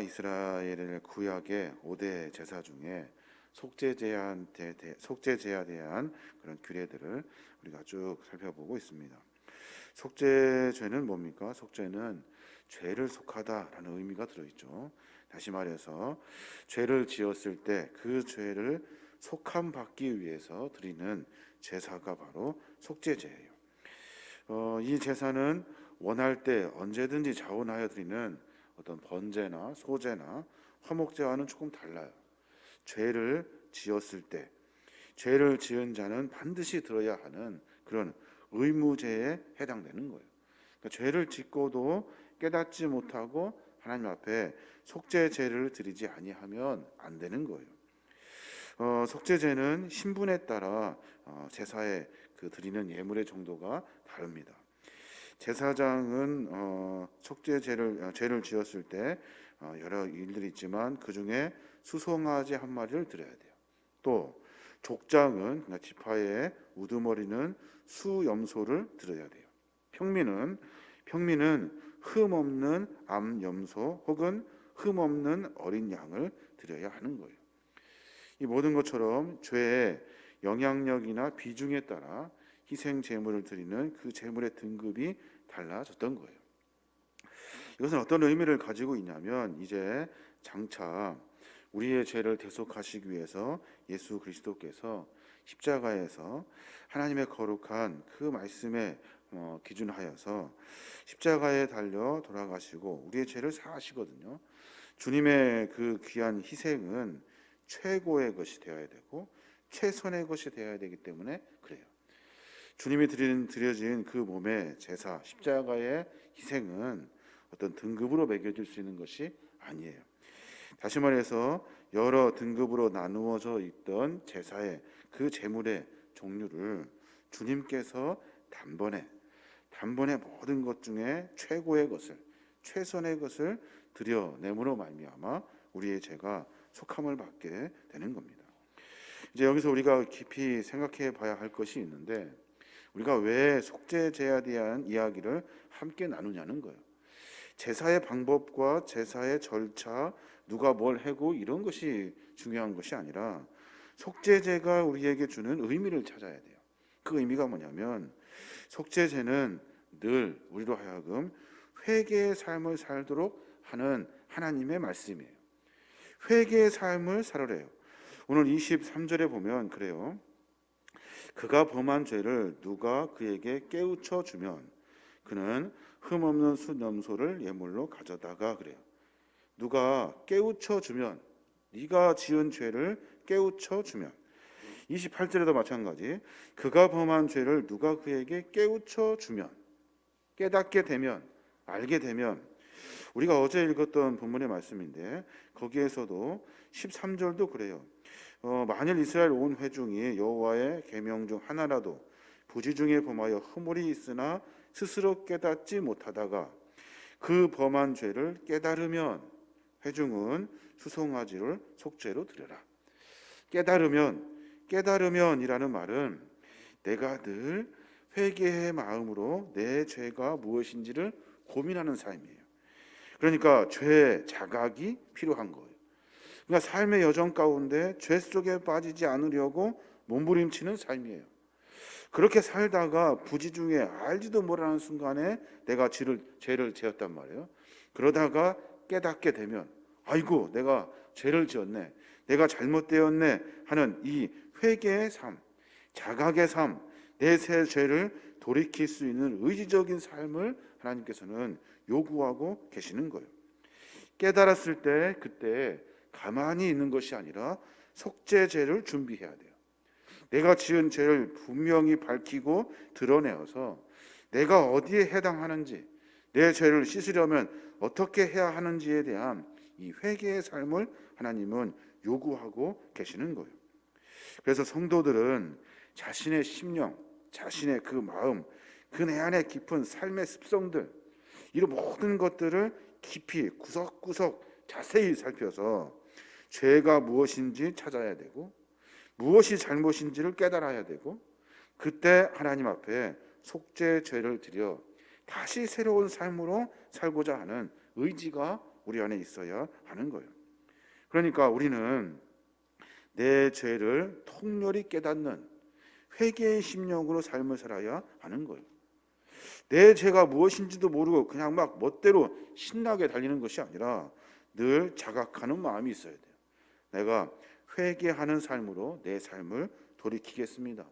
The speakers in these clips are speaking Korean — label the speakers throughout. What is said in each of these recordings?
Speaker 1: 모세가 이스라엘을 구약의 5대 제사 중에 속죄제한테 대- 속죄제에 대한 그런 규례들을 우리가 쭉 살펴보고 있습니다. 속죄죄는 뭡니까? 속죄는 죄를 속하다라는 의미가 들어있죠. 다시 말해서 죄를 지었을 때 그 죄를 속함 받기 위해서 드리는 제사가 바로 속죄제예요. 어, 이 제사는 원할 때 언제든지 자원하여 드리는 어떤 번제나 소제나 화목제와는 조금 달라요. 죄를 지었을 때 죄를 지은 자는 반드시 들어야 하는 그런 의무제에 해당되는 거예요. 그러니까 죄를 짓고도 깨닫지 못하고 하나님 앞에 속죄제를 드리지 아니하면 안 되는 거예요. 어, 속죄제는 신분에 따라 어, 제사에 그 드리는 예물의 정도가 다릅니다. 제사장은 어, 속죄제를 어, 죄를 지었을 때 어, 여러 일들이 있지만 그 중에 수송아지 한 마리를 드려야 돼요. 또 족장은 그러니까 지파의 우두머리는 수염소를 드려야 돼요. 평민은 평민은 흠 없는 암염소 혹은 흠 없는 어린 양을 드려야 하는 거예요. 이 모든 것처럼 죄의 영향력이나 비중에 따라 희생 제물을 드리는 그 제물의 등급이 달라졌던 거예요. 이것은 어떤 의미를 가지고 있냐면 이제 장차 우리의 죄를 대속하시기 위해서 예수 그리스도께서 십자가에서 하나님의 거룩한 그 말씀에 어, 기준하여서 십자가에 달려 돌아가시고 우리의 죄를 사하시거든요. 주님의 그 귀한 희생은 최고의 것이 되어야 되고 최선의 것이 되어야 되기 때문에 그래요. 주님이 드린 드려진 그 몸의 제사 십자가의 희생은 어떤 등급으로 매겨질 수 있는 것이 아니에요. 다시 말해서 여러 등급으로 나누어져 있던 제사의 그 제물의 종류를 주님께서 단번에 단번에 모든 것 중에 최고의 것을 최선의 것을 드려내므로 말미암아 우리의 죄가 속함을 받게 되는 겁니다. 이제 여기서 우리가 깊이 생각해 봐야 할 것이 있는데 우리가 왜 속죄제에 대한 이야기를 함께 나누냐는 거예요. 제사의 방법과 제사의 절차, 누가 뭘 해고 이런 것이 중요한 것이 아니라 속죄제가 우리에게 주는 의미를 찾아야 돼요. 그 의미가 뭐냐면 속죄제는 늘 우리로 하여금 회개의 삶을 살도록 하는 하나님의 말씀이에요. 회개의 삶을 살으래요. 오늘 23절에 보면 그래요. 그가 범한 죄를 누가 그에게 깨우쳐 주면 그는 흠 없는 수염소를 예물로 가져다가 그래요. 누가 깨우쳐 주면 네가 지은 죄를 깨우쳐 주면 28절에도 마찬가지 그가 범한 죄를 누가 그에게 깨우쳐 주면 깨닫게 되면 알게 되면 우리가 어제 읽었던 본문의 말씀인데 거기에서도 13절도 그래요. 어, 만일 이스라엘 온 회중이 여호와의 계명 중 하나라도 부지 중에 범하여 허물이 있으나 스스로 깨닫지 못하다가 그 범한 죄를 깨달으면 회중은 수송아지를 속죄로 드려라. 깨달으면 깨달으면이라는 말은 내가 늘 회개의 마음으로 내 죄가 무엇인지를 고민하는 삶이에요. 그러니까 죄 자각이 필요한 거예요. 그러니까 삶의 여정 가운데 죄 속에 빠지지 않으려고 몸부림치는 삶이에요. 그렇게 살다가 부지 중에 알지도 못하는 순간에 내가 죄를, 죄를 지었단 말이에요. 그러다가 깨닫게 되면 아이고 내가 죄를 지었네. 내가 잘못되었네 하는 이 회개의 삶, 자각의 삶, 내 새 죄를 돌이킬 수 있는 의지적인 삶을 하나님께서는 요구하고 계시는 거예요. 깨달았을 때 그때 가만히 있는 것이 아니라 속죄죄를 준비해야 돼요. 내가 지은 죄를 분명히 밝히고 드러내어서 내가 어디에 해당하는지 내 죄를 씻으려면 어떻게 해야 하는지에 대한 이 회개의 삶을 하나님은 요구하고 계시는 거예요. 그래서 성도들은 자신의 심령, 자신의 그 마음, 그 내 안에 깊은 삶의 습성들 이런 모든 것들을 깊이 구석구석 자세히 살펴서 죄가 무엇인지 찾아야 되고 무엇이 잘못인지를 깨달아야 되고 그때 하나님 앞에 속죄 죄를 드려 다시 새로운 삶으로 살고자 하는 의지가 우리 안에 있어야 하는 거예요. 그러니까 우리는 내 죄를 통렬히 깨닫는 회개의 심령으로 삶을 살아야 하는 거예요. 내 죄가 무엇인지도 모르고 그냥 막 멋대로 신나게 달리는 것이 아니라 늘 자각하는 마음이 있어야 돼요. 내가 회개하는 삶으로 내 삶을 돌이키겠습니다.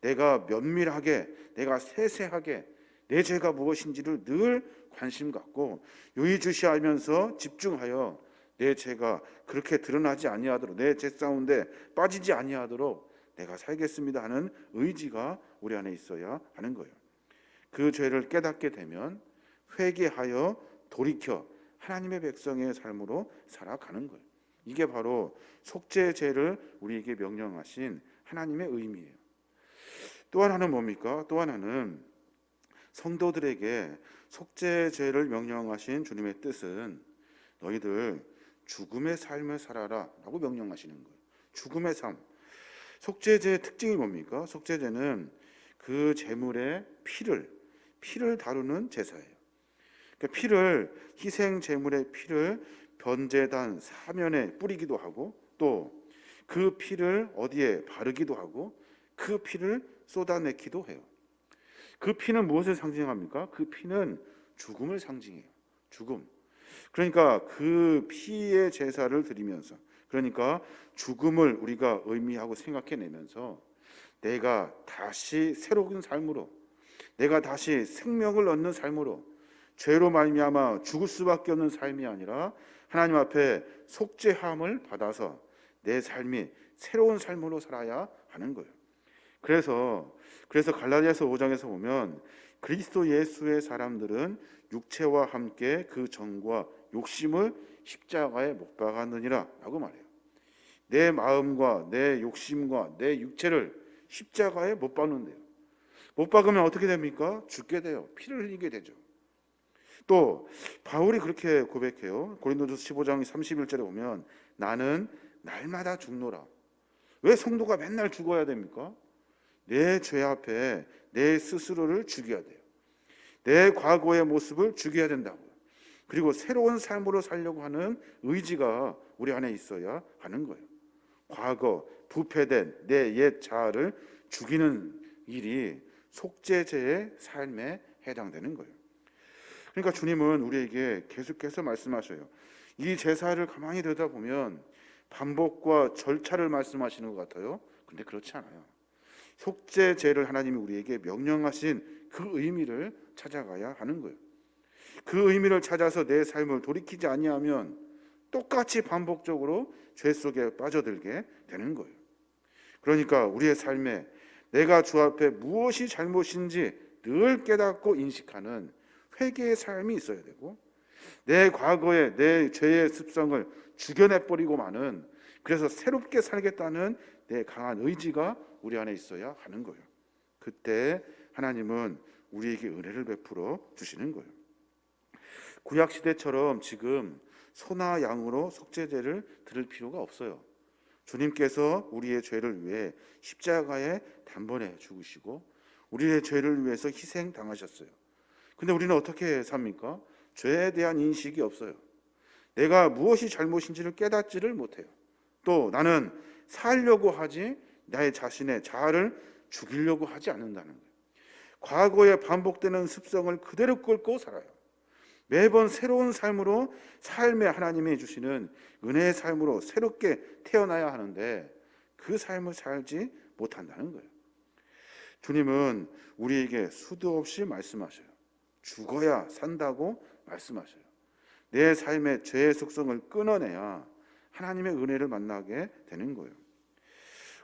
Speaker 1: 내가 면밀하게, 내가 세세하게 내 죄가 무엇인지를 늘 관심 갖고 유의주시하면서 집중하여 내 죄가 그렇게 드러나지 아니하도록 내 죄 가운데 빠지지 아니하도록 내가 살겠습니다 하는 의지가 우리 안에 있어야 하는 거예요. 그 죄를 깨닫게 되면 회개하여 돌이켜 하나님의 백성의 삶으로 살아가는 거예요. 이게 바로 속죄 죄를 우리에게 명령하신 하나님의 의미예요. 또 하나는 뭡니까? 또 하나는 성도들에게 속죄 죄를 명령하신 주님의 뜻은 너희들 죽음의 삶을 살아라 라고 명령하시는 거예요. 죽음의 삶. 속죄제의 특징이 뭡니까? 속죄제는 그 제물의 피를 피를 다루는 제사예요. 그러니까 피를 희생 제물의 피를 변제단 사면에 뿌리기도 하고 또 그 피를 어디에 바르기도 하고 그 피를 쏟아내기도 해요. 그 피는 무엇을 상징합니까? 그 피는 죽음을 상징해요. 죽음. 그러니까 그 피의 제사를 드리면서 그러니까 죽음을 우리가 의미하고 생각해내면서 내가 다시 새로운 삶으로 내가 다시 생명을 얻는 삶으로 죄로 말미암아 죽을 수밖에 없는 삶이 아니라 하나님 앞에 속죄함을 받아서 내 삶이 새로운 삶으로 살아야 하는 거예요. 그래서 그래서 갈라디아서 5장에서 보면 그리스도 예수의 사람들은 육체와 함께 그 정과 욕심을 십자가에 못 박았느니라라고 말해요. 내 마음과 내 욕심과 내 육체를 십자가에 못 박는데요. 못 박으면 어떻게 됩니까? 죽게 돼요. 피를 흘리게 되죠. 또 바울이 그렇게 고백해요. 고린도전서 15장 31절에 보면 나는 날마다 죽노라. 왜 성도가 맨날 죽어야 됩니까? 내 죄 앞에 내 스스로를 죽여야 돼요. 내 과거의 모습을 죽여야 된다고요. 그리고 새로운 삶으로 살려고 하는 의지가 우리 안에 있어야 하는 거예요. 과거 부패된 내 옛 자아를 죽이는 일이 속죄제의 삶에 해당되는 거예요. 그러니까 주님은 우리에게 계속해서 말씀하셔요. 이 제사를 가만히 들여다보면 반복과 절차를 말씀하시는 것 같아요. 근데 그렇지 않아요. 속죄제를 하나님이 우리에게 명령하신 그 의미를 찾아가야 하는 거예요. 그 의미를 찾아서 내 삶을 돌이키지 아니하면 똑같이 반복적으로 죄 속에 빠져들게 되는 거예요. 그러니까 우리의 삶에 내가 주 앞에 무엇이 잘못인지 늘 깨닫고 인식하는 회개의 삶이 있어야 되고 내 과거의 내 죄의 습성을 죽여내 버리고 마는 그래서 새롭게 살겠다는 내 강한 의지가 우리 안에 있어야 하는 거예요. 그때 하나님은 우리에게 은혜를 베풀어 주시는 거예요. 구약 시대처럼 지금 소나 양으로 속죄제를 드릴 필요가 없어요. 주님께서 우리의 죄를 위해 십자가에 단번에 죽으시고 우리의 죄를 위해서 희생 당하셨어요. 근데 우리는 어떻게 삽니까? 죄에 대한 인식이 없어요. 내가 무엇이 잘못인지를 깨닫지를 못해요. 또 나는 살려고 하지 나의 자신의 자아를 죽이려고 하지 않는다는 거예요. 과거에 반복되는 습성을 그대로 끌고 살아요. 매번 새로운 삶으로 삶의 하나님이 주시는 은혜의 삶으로 새롭게 태어나야 하는데 그 삶을 살지 못한다는 거예요. 주님은 우리에게 수도 없이 말씀하셔요. 죽어야 산다고 말씀하셔요. 내 삶의 죄의 속성을 끊어내야 하나님의 은혜를 만나게 되는 거예요.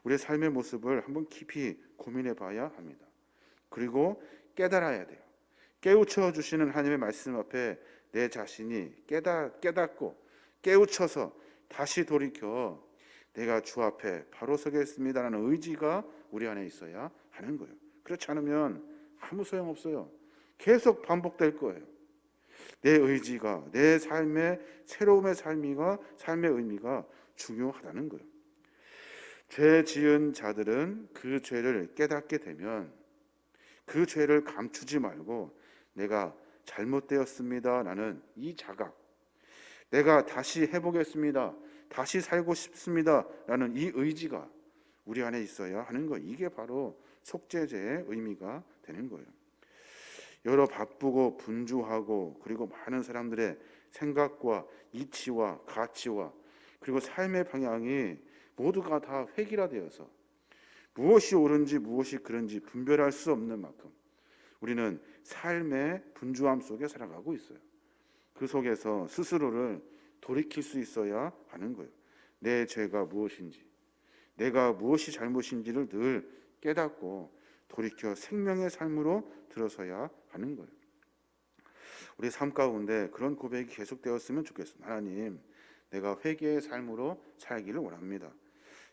Speaker 1: 우리의 삶의 모습을 한번 깊이 고민해 봐야 합니다. 그리고 깨달아야 돼요. 깨우쳐 주시는 하나님의 말씀 앞에 내 자신이 깨닫, 깨닫고 깨우쳐서 다시 돌이켜 내가 주 앞에 바로 서겠습니다라는 의지가 우리 안에 있어야 하는 거예요. 그렇지 않으면 아무 소용 없어요. 계속 반복될 거예요. 내 의지가 내 삶의 새로움의 삶이가 삶의 의미가 중요하다는 거예요. 죄 지은 자들은 그 죄를 깨닫게 되면 그 죄를 감추지 말고 내가 잘못되었습니다 라는 이 자각, 내가 다시 해보겠습니다. 다시 살고 싶습니다 라는 이 의지가 우리 안에 있어야 하는 거. 이게 바로 속죄제의 의미가 되는 거예요. 여러 바쁘고 분주하고 그리고 많은 사람들의 생각과 이치와 가치와 그리고 삶의 방향이 모두가 다 획일화되어서 무엇이 옳은지 무엇이 그른지 분별할 수 없는 만큼 우리는 삶의 분주함 속에 살아가고 있어요. 그 속에서 스스로를 돌이킬 수 있어야 하는 거예요. 내 죄가 무엇인지, 내가 무엇이 잘못인지를 늘 깨닫고 돌이켜 생명의 삶으로 들어서야 하는 거예요. 우리 삶 가운데 그런 고백이 계속되었으면 좋겠습니다. 하나님, 내가 회개의 삶으로 살기를 원합니다.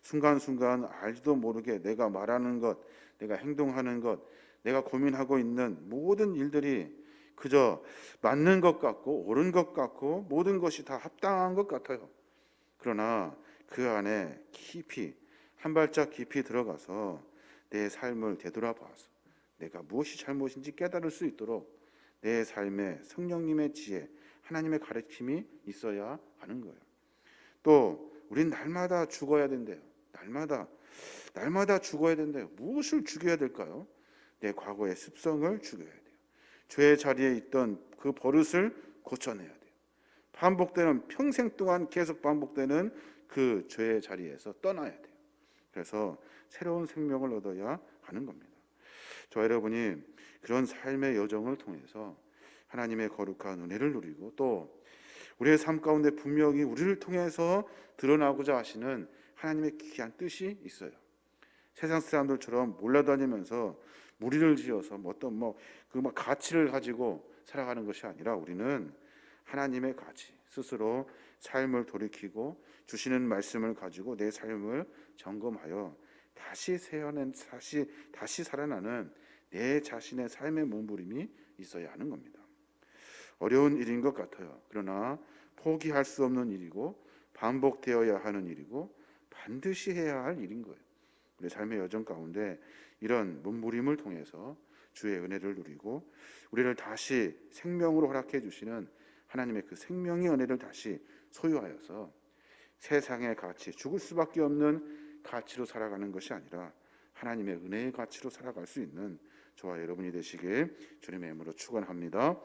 Speaker 1: 순간순간 알지도 모르게 내가 말하는 것, 내가 행동하는 것, 내가 고민하고 있는 모든 일들이 그저 맞는 것 같고 옳은 것 같고 모든 것이 다 합당한 것 같아요. 그러나 그 안에 깊이 한 발짝 깊이 들어가서 내 삶을 되돌아봐서 내가 무엇이 잘못인지 깨달을 수 있도록 내 삶에 성령님의 지혜, 하나님의 가르침이 있어야 하는 거예요. 또 우린 날마다 죽어야 된대요. 날마다 날마다 죽어야 된대요. 무엇을 죽여야 될까요? 내 과거의 습성을 죽여야 돼요. 죄의 자리에 있던 그 버릇을 고쳐내야 돼요. 반복되는 평생 동안 계속 반복되는 그 죄의 자리에서 떠나야 돼요. 그래서 새로운 생명을 얻어야 하는 겁니다. 저 여러분이 그런 삶의 여정을 통해서 하나님의 거룩한 은혜를 누리고 또 우리의 삶 가운데 분명히 우리를 통해서 드러나고자 하시는 하나님의 귀한 뜻이 있어요. 세상 사람들처럼 몰라다니면서 무리를 지어서 뭐 어떤 뭐그막 가치를 가지고 살아가는 것이 아니라 우리는 하나님의 가치 스스로 삶을 돌이키고 주시는 말씀을 가지고 내 삶을 점검하여 다시 세어낸 다시 다시 살아나는 내 자신의 삶의 몸부림이 있어야 하는 겁니다. 어려운 일인 것 같아요. 그러나 포기할 수 없는 일이고 반복되어야 하는 일이고 반드시 해야 할 일인 거예요. 우리 삶의 여정 가운데 이런 몸부림을 통해서 주의 은혜를 누리고 우리를 다시 생명으로 허락해 주시는 하나님의 그 생명의 은혜를 다시 소유하여서 세상의 가치, 죽을 수밖에 없는 가치로 살아가는 것이 아니라 하나님의 은혜의 가치로 살아갈 수 있는 저와 여러분이 되시길 주님의 이름으로 축원합니다.